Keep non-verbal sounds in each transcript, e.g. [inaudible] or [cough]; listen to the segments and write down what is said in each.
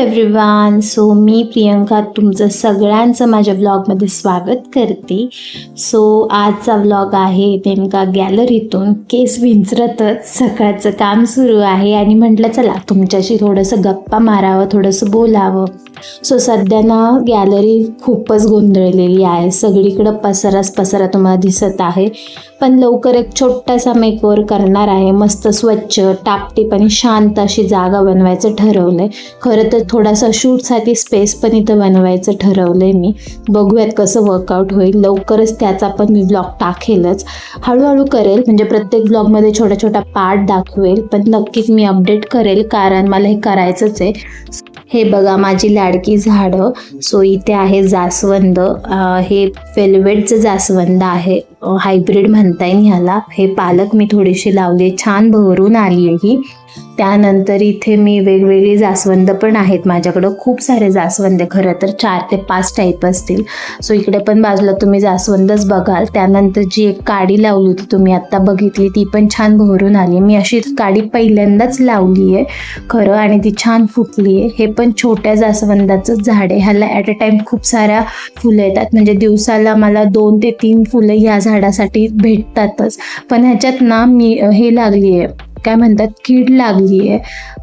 Everyone so मी प्रियंका तुमचं सगळ्यांचं माझ्या ब्लॉगमध्ये स्वागत करते. सो आजचा ब्लॉग आहे नेमका गॅलरीतून केस विंचरतच सकाळचं काम सुरू आहे. आणि म्हटलं चला तुमच्याशी थोडंसं गप्पा मारावं थोडंसं बोलावं. सो सध्या ना गॅलरी खूपच गोंधळलेली आहे. सगळीकडं पसाराच पसारा तुम्हाला दिसत आहे. पण लवकर एक छोटासा मेकओवर करणार आहे. मस्त स्वच्छ टापटीप आणि शांत अशी जागा बनवायचं ठरवलं आहे खरं तर थोडासा शूटसाठी स्पेस पण इथं बनवायचं ठरवलं आहे मी. बघूयात कसं वर्कआउट होईल. लवकरच त्याचा पण मी ब्लॉग टाकेलच. हळूहळू करेल. म्हणजे प्रत्येक ब्लॉगमध्ये छोटा छोटा पार्ट दाखवेल. पण नक्कीच मी अपडेट करेल. कारण मला हे करायचंच आहे. हे बघा माझी लाडकी झाडं. सो इथे आहे जास्वंद. हे वेल्वेटचं जास्वंद आहे. हायब्रिड म्हणता येईल ह्याला. हे पालक मी थोडीशी लावली. छान बहरून आली आहे ही. त्यानंतर इथे मी वेगवेगळी जास्वंद पण आहेत माझ्याकडं. खूप सारे जास्वंद खरं तर चार ते पाच टाईप असतील. सो इकडे पण बाजूला तुम्ही जास्वंदच बघाल. त्यानंतर जी एक काडी लावली होती तुम्ही आत्ता बघितली ती पण छान भरून आली. मी अशी काडी पहिल्यांदाच लावली आहे. खरं आणि ती छान फुटली आहे. हे पण छोट्या जास्वंदाचं झाड आहे. ह्याला ॲट अ टाईम खूप साऱ्या फुलं येतात. म्हणजे दिवसाला मला दोन ते तीन फुलं ह्या झाडासाठी भेटतातच. पण ह्याच्यात ना मी हे लागली आहे. काय म्हणतात कीड लागली आहे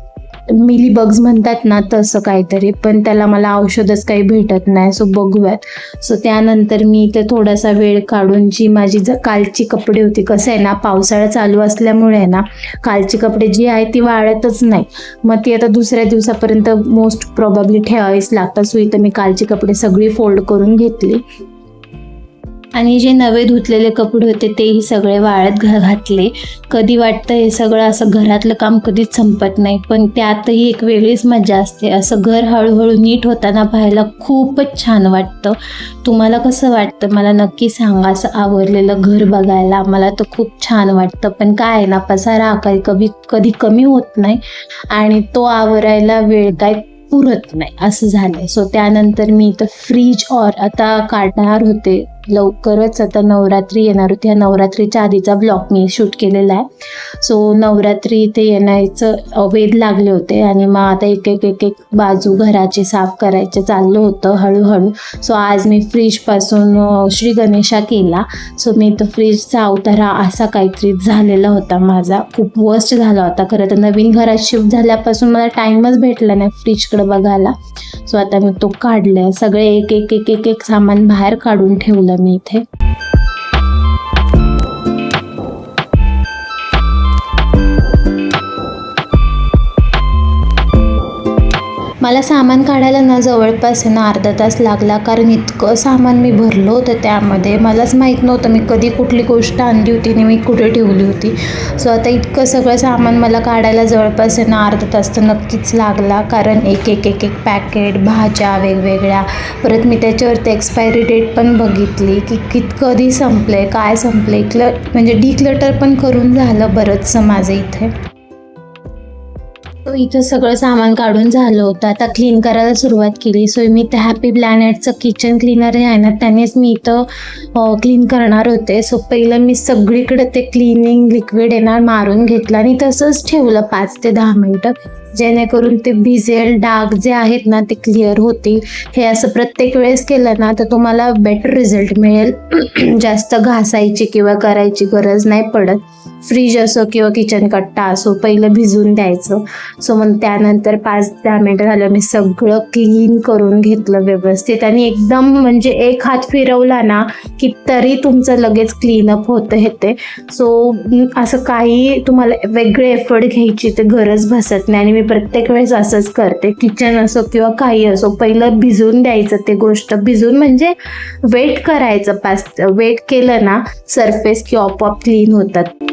मिली बग्स म्हणतात ना तसं काहीतरी पण त्याला मला औषधच काही भेटत नाही सो बघूयात. सो त्यानंतर मी इथे थोडासा वेळ काढून जी माझी ज कालची कपडे होती कसं आहे ना पावसाळा चालू असल्यामुळे आहे ना कालची कपडे जी आहे ती वाळतच नाही. मग ती आता दुसऱ्या दिवसापर्यंत मोस्ट प्रॉबब्ली ठेवावीच लागतात सो इथं मी कालची कपडे सगळी फोल्ड करून घेतली. आणि जे नवे धुतलेले कपडे होते तेही सगळे वाळत घ घातले. कधी वाटतं हे सगळं असं घरातलं काम कधीच संपत नाही पण त्यातही एक वेगळीच मजा असते. असं घर हळूहळू नीट होताना पाहायला खूपच छान वाटतं. तुम्हाला कसं वाटतं? मला नक्की सांगा. असं आवरलेलं घर बघायला मला तर खूप छान वाटतं. पण काय आहे ना पसारा काही कधी कधी कमी होत नाही आणि तो आवरायला वेळ काय पुरत नाही. असं झालं सो त्यानंतर मी इथं फ्रीज ऑर आता काढणार होते. लवकरच आता नवरात्री येणार होती. ह्या नवरात्रीच्या आधीचा ब्लॉग मी शूट केलेला आहे. सो नवरात्री इथे येण्याचं वेध लागले होते आणि मग आता एक एक एक एक बाजू घराची साफ करायचे चाललं होतं हळूहळू. सो आज मी फ्रीजपासून श्री गणेशा केला. सो मी तो फ्रीजचा अवतारा असा काहीतरी झालेला होता माझा. खूप वर्स्ट झाला होता. खरं तर नवीन घरात शिफ्ट झाल्यापासून मला टाईमच भेटला नाही फ्रीजकडे बघायला. सो आता मी तो काढलाय. सगळे एक एक एक एक एक सामान बाहेर काढून ठेवलं मी इथे मला सामान काढायला ना जवळपास आहे ना अर्धा तास लागला. कारण इतकं सामान मी भरलं होतं त्यामध्ये. मलाच माहीत नव्हतं मी कधी कुठली गोष्ट आणली होती आणि मी कुठे ठेवली होती. सो आता इतकं सगळं सामान मला काढायला जवळपास आहे ना अर्धा तास तर नक्कीच लागला. कारण एक एक एक एक पॅकेट भाज्या वेगवेगळ्या. परत मी त्याच्यावरती एक्सपायरी डेट पण बघितली की कित कधी संपलं आहे काय संपलं आहे क्ल म्हणजे डिक्लटर पण करून झालं बरंचसं माझं इथे. तो इथं सगळं सामान काढून झालं होतं. आता क्लीन करायला सुरुवात केली. सो मी त्या हॅपी प्लॅनेटचं किचन क्लीनर आहे ना त्यानेच मी इथं क्लीन करणार होते. सो पहिलं मी सगळीकडे ते क्लिनिंग लिक्विड येणार मारून घेतलं आणि तसंच ठेवलं पाच ते दहा मिनटं. जेणेकरून ते भिजेल डाग जे आहेत ना ते क्लिअर होतील. हे असं प्रत्येक वेळेस केलं ना तर तुम्हाला बेटर रिझल्ट मिळेल. [clears throat] जास्त घासायची किंवा करायची गरज नाही पडत. फ्रीज असो किंवा किचन कट्टा असो पहिलं भिजून द्यायचं. सो मग त्यानंतर पाच दहा मिनटं झालं मी सगळं क्लीन करून घेतलं व्यवस्थित. आणि एकदम म्हणजे एक हात फिरवला ना की तरी तुमचं लगेच क्लीनअप होतं हे ते. सो असं काही तुम्हाला वेगळे एफर्ट घ्यायची ते गरज भासत नाही. आणि मी प्रत्येक वेळेस असंच करते. किचन असो किंवा काही असो पहिलं भिजून द्यायचं ते गोष्ट. भिजून म्हणजे वेट करायचं. पाच वेट केलं ना सरफेस की आपोआप क्लीन होतात.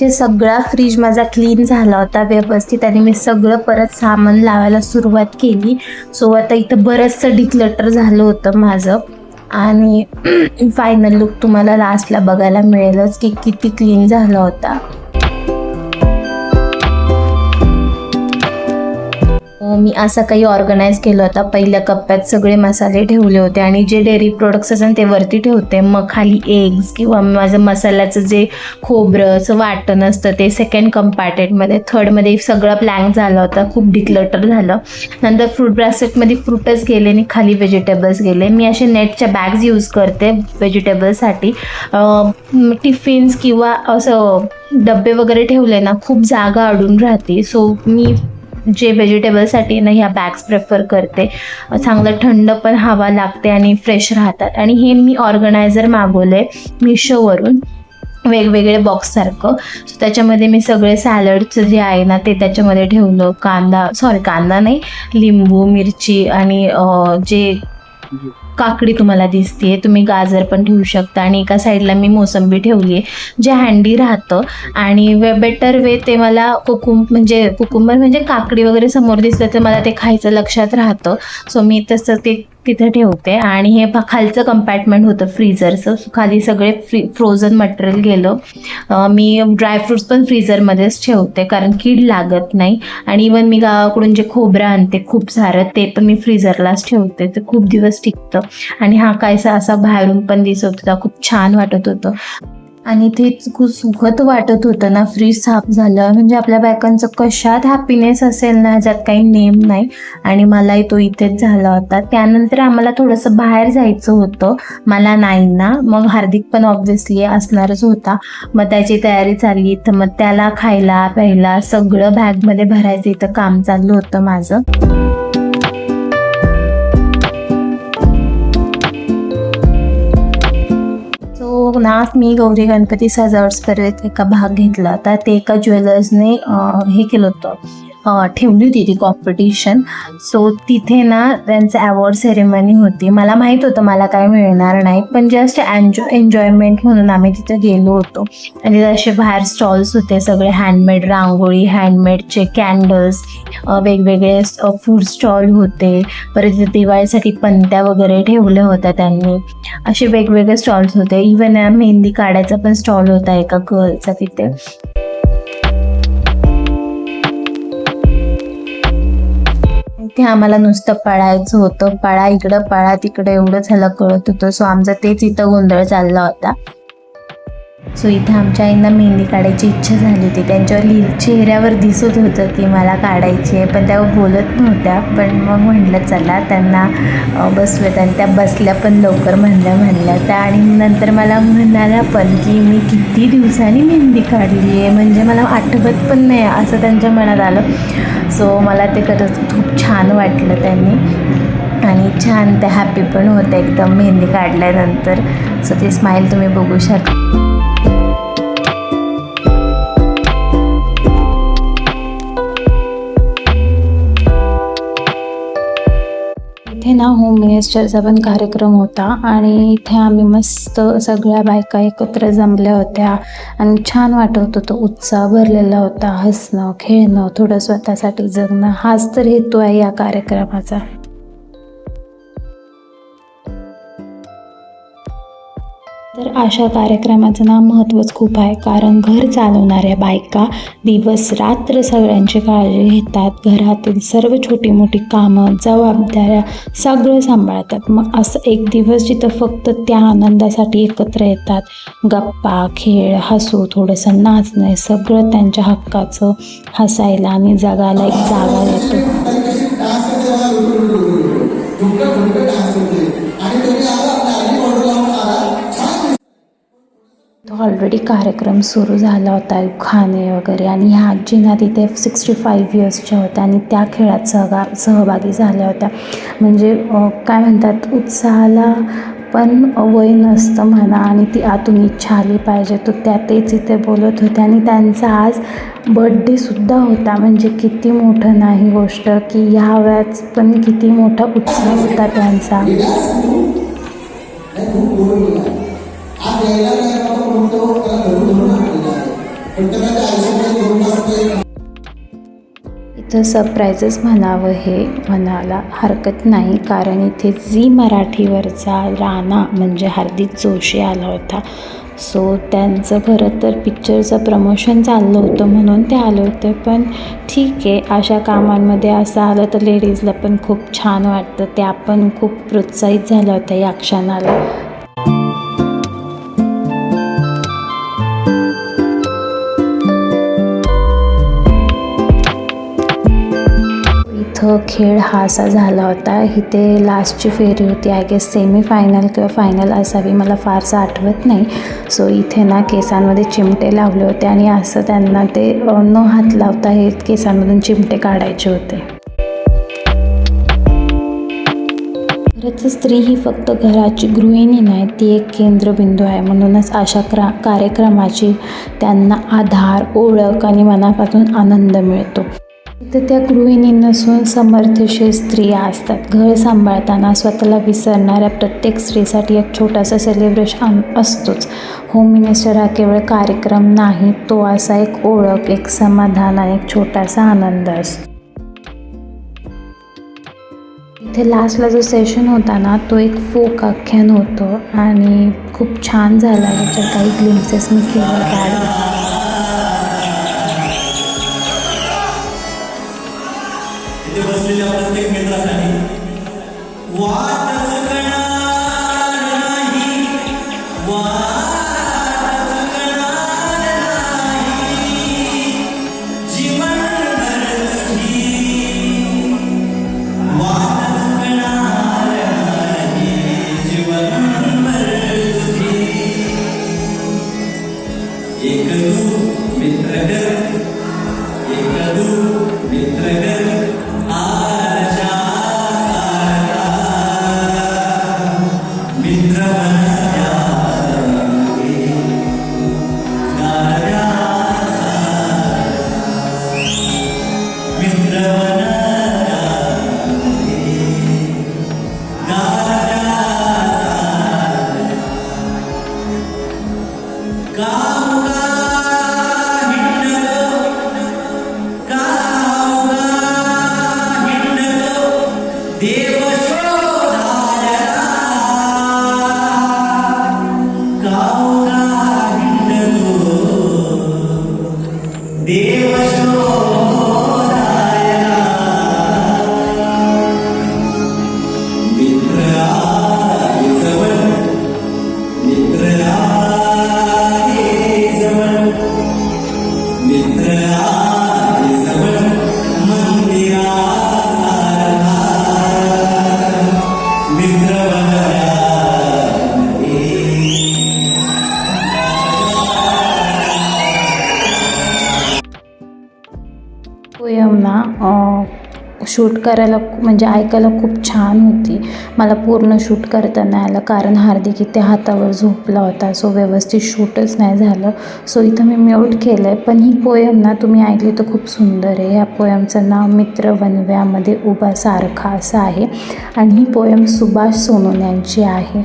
जे सगळा फ्रीज माझा क्लीन झाला होता व्यवस्थित आणि मी सगळं परत सामान लावायला सुरुवात केली. सो आता इथं बरंचसं डिक्लटर झालं होतं माझं. आणि [clears throat] फायनल लुक तुम्हाला लास्टला बघायला मिळेलच की किती क्लीन झाला होता. मी असं काही ऑर्गनाईज केलं होता. पहिल्या कप्प्यात सगळे मसाले ठेवले होते आणि जे डेअरी प्रोडक्ट्स असतात ते वरती ठेवते. मग खाली एग्स किंवा माझं मसाल्याचं जे खोबरंचं वाटण असतं ते सेकंड कंपार्टमेंटमध्ये थर्डमध्ये सगळं प्लॅंक झालं होतं. खूप डिक्लटर झालं. नंतर फ्रूट ब्रासेटमध्ये फ्रूटच गेले आणि खाली व्हेजिटेबल्स गेले. मी असे नेटच्या बॅग्स यूज करते व्हेजिटेबल्ससाठी टिफिन्स किंवा असं डब्बे वगैरे ठेवले ना खूप जागा अडून राहते. सो मी जे व्हेजिटेबलसाठी ना ह्या बॅग्स प्रेफर करते. चांगलं थंड पण हवा लागते आणि फ्रेश राहतात. आणि हे मी ऑर्गनायझर मागवलं आहे मिशोवरून वेगवेगळे बॉक्ससारखं सो त्याच्यामध्ये मी सगळे सॅलडचं जे आहे ना ते त्याच्यामध्ये ठेवलं. कांदा सॉरी कांदा नाही लिंबू मिरची आणि जे काकडी तुम्हाला दिसते तुम्ही गाजर पण ठेवू शकता आणि एका साईडला मी मोसंबी ठेवली आहे जे हँडी राहतं. आणि वे बेटर वे ते मला कुकुम म्हणजे कुकुंबर म्हणजे काकडी वगैरे समोर दिसलं तर मला ते खायचं लक्षात राहतं. सो मी तसं ते तिथे ठेवते. आणि हे खालचं कंपार्टमेंट होतं फ्रीझरचं खाली सगळे फ्री फ्रोझन मटेरियल गेलं. मी ड्रायफ्रुट्स पण फ्रीझरमध्येच ठेवते कारण कीड लागत नाही. आणि इवन मी गावाकडून जे खोबरं आणते खूप सारं ते पण मी फ्रीझरलाच ठेवते. ते खूप दिवस टिकतं. आणि हा कायसा असा बाहेरून पण दिसत होता खूप छान वाटत होतं. आणि ते खूप सुखद वाटत होतं ना फ्रीज साफ झालं. म्हणजे आपल्या बायकांचं कशात हॅपीनेस असेल ना ह्याच्यात काही नेम नाही. आणि मलाही तो इथेच झाला होता. त्यानंतर आम्हाला थोडंसं बाहेर जायचं होतं. मला नाही ना मग हार्दिक पण ऑब्व्हियसली असणारच होता. मग त्याची तयारी चालली तर मग त्याला खायला प्यायला सगळं बॅगमध्ये भरायचं. इथं काम चाललं होतं माझं. सो ना मी गौरी गणपती सजावट स्पर्धेत एका भाग घेतला. तर ते एका ज्वेलर्सने हे केलं होतं. ठेवली होती ती कॉम्पिटिशन सो तिथे ना त्यांचं अवॉर्ड सेरेमनी होती. मला माहीत होतं मला काय मिळणार नाही. पण जस्ट एन्जॉय एन्जॉयमेंट म्हणून आम्ही तिथे गेलो होतो. आणि तिथे असे बाहेर स्टॉल्स होते सगळे हँडमेड रांगोळी हँडमेडचे कॅन्डल्स वेगवेगळे फूड स्टॉल होते. परत दिवाळीसाठी पंत्या वगैरे ठेवल्या होत्या त्यांनी. असे वेगवेगळे स्टॉल्स होते. इवन मेहंदी काढायचा पण स्टॉल होता एका गर्लचा तिथे. ते आम्हाला नुसतं पळायचं होतं. पळा इकडं पळा तिकडं एवढं झालं कळत होतं. सो आमचा तेच इथं गोंधळ चालला होता. सो इथं आमच्या आईंना मेहंदी काढायची इच्छा झाली होती. त्यांच्यावर लिहि चेहऱ्यावर दिसत होतं की मला काढायची आहे पण त्या बोलत नव्हत्या. पण मग म्हटलं चला त्यांना बसवत आणि त्या बसल्या पण लवकर म्हणल्या म्हणल्या. त्या आणि नंतर मला म्हणाल्या पण की मी किती दिवसांनी मेहंदी काढली आहे? म्हणजे मला आठवत पण नाही असं त्यांच्या मनात आलं. सो मला ते खरंच खूप छान वाटलं त्यांनी. आणि छान त्या हॅपी पण होत्या एकदम मेहंदी काढल्यानंतर. सो ते स्माईल तुम्ही बघू शकता इथे ना होम मिनिस्टरचा पण कार्यक्रम होता आणि इथे आम्ही मस्त सगळ्या बायका एकत्र जमल्या होत्या आणि छान वाटत होतं उत्साह भरलेला होता हसणं खेळणं थोडं स्वतःसाठी जगणं हाच तर हेतू आहे या कार्यक्रमाचा. तर अशा कार्यक्रमाचं ना महत्त्वच खूप आहे कारण घर चालवणाऱ्या बायका दिवस रात्र सगळ्यांची काळजी घेतात. घरातील सर्व छोटी मोठी कामं जबाबदाऱ्या सगळं सांभाळतात. मग असं एक दिवस जिथं फक्त त्या आनंदासाठी एकत्र येतात. गप्पा खेळ हसू थोडंसं नाचणं सगळं त्यांच्या हक्काचं हसायला आणि जगायला एक जागा देतो. ऑलरेडी कार्यक्रम सुरू झाला होता खाणे वगैरे. आणि ह्या आजींना तिथे सिक्स्टी फाईव्ह इयर्सच्या होत्या आणि त्या खेळात सहगा सहभागी झाल्या होत्या. म्हणजे काय म्हणतात उत्साहाला पण वय नसतं म्हणा आणि ती आतून इच्छा आली पाहिजे तो त्या तेच इथे बोलत होते आणि त्यांचा आज बड्डेसुद्धा होता. म्हणजे किती मोठं नाही गोष्ट की ह्या वयात पण किती मोठा उत्साह होता त्यांचा. इथं सरप्राईजच म्हणावं हे म्हणायला हरकत नाही. कारण इथे झी मराठीवरचा राणा म्हणजे हार्दिक जोशी आला होता. सो त्यांचं खरं तर पिक्चरचं प्रमोशन चाललं होतं म्हणून ते आले होते. पण ठीक आहे अशा कामांमध्ये असं आलं तर लेडीजला पण खूप छान वाटतं. त्या पण खूप प्रोत्साहित झाल्या होत्या या क्षणाला. खेळ हा असा झाला होता. इथे लास्टची फेरी होती. आय गेस सेमी फायनल किंवा फायनल असावी मला फारसं आठवत नाही. सो इथे ना केसांमध्ये चिमटे लावले होते आणि असं त्यांना ते न हात लावता हे केसांमधून चिमटे काढायचे होते. खरंच स्त्री ही फक्त घराची गृहिणी नाही ती एक केंद्रबिंदू आहे. म्हणूनच अशा क्रा कार्यक्रमाची त्यांना आधार ओळख आणि मनापासून आनंद मिळतो. तर त्या गृहिणी नसून समर्थशील स्त्रिया असतात. घर सांभाळताना स्वतःला विसरणाऱ्या प्रत्येक स्त्रीसाठी एक छोटासा सेलिब्रेशन असतोच. होम मिनिस्टर हा केवळ कार्यक्रम नाही तो असा एक ओळख एक समाधान आणि एक छोटासा आनंद असतो. इथे लास्टला जो सेशन होता ना तो एक फोक आख्यान होतं आणि खूप छान झाला. याच्यात काही ग्लिम्सेस मी केलं. काढले शूट करायला म्हणजे ऐकायला खूप छान होती. मला पूर्ण शूट करता नाही आलं कारण हार्दिक इथे हातावर झोपला होता सो व्यवस्थित शूटच नाही झालं. सो इथं मी म्यूट केलं आहे पण ही पोयम ना तुम्ही ऐकली तर खूप सुंदर आहे. ह्या पोयमचं नाव मित्र वनव्यामध्ये उभा सारखा असं आहे. आणि ही पोयम सुभाष सोनोन यांची आहे.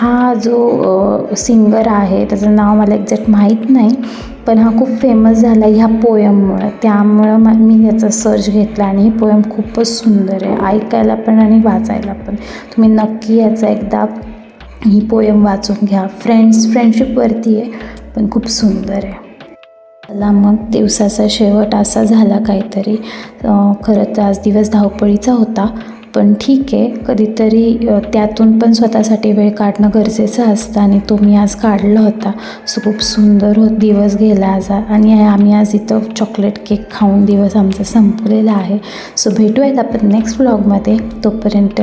हा जो सिंगर आहे त्याचं नाव मला एक्झॅक्ट माहीत नाही. पण हा खूप फेमस झाला ह्या पोयममुळं त्यामुळं मा मी याचा सर्च घेतला आणि ही पोयम खूपच सुंदर आहे. ऐकायला पण आणि वाचायला पण. तुम्ही नक्की याचा एकदा ही पोयम वाचून घ्या. फ्रेंड्स फ्रेंडशिपवरती आहे पण खूप सुंदर आहे. चला मग दिवसाचा शेवट असा झाला काहीतरी. खरं तर आज दिवस धावपळीचा होता. पण ठीक आहे. कधीतरी त्यातून पण स्वतःसाठी वेळ काढणं गरजेचं असतं आणि तो मी आज काढला होता. सो खूप सुंदर होत दिवस गेला आज. आणि आम्ही आज इथं चॉकलेट केक खाऊन दिवस आमचा संपलेला आहे. सो भेटूयात आपण नेक्स्ट व्लॉगमध्ये तोपर्यंत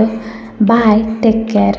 बाय टेक केअर.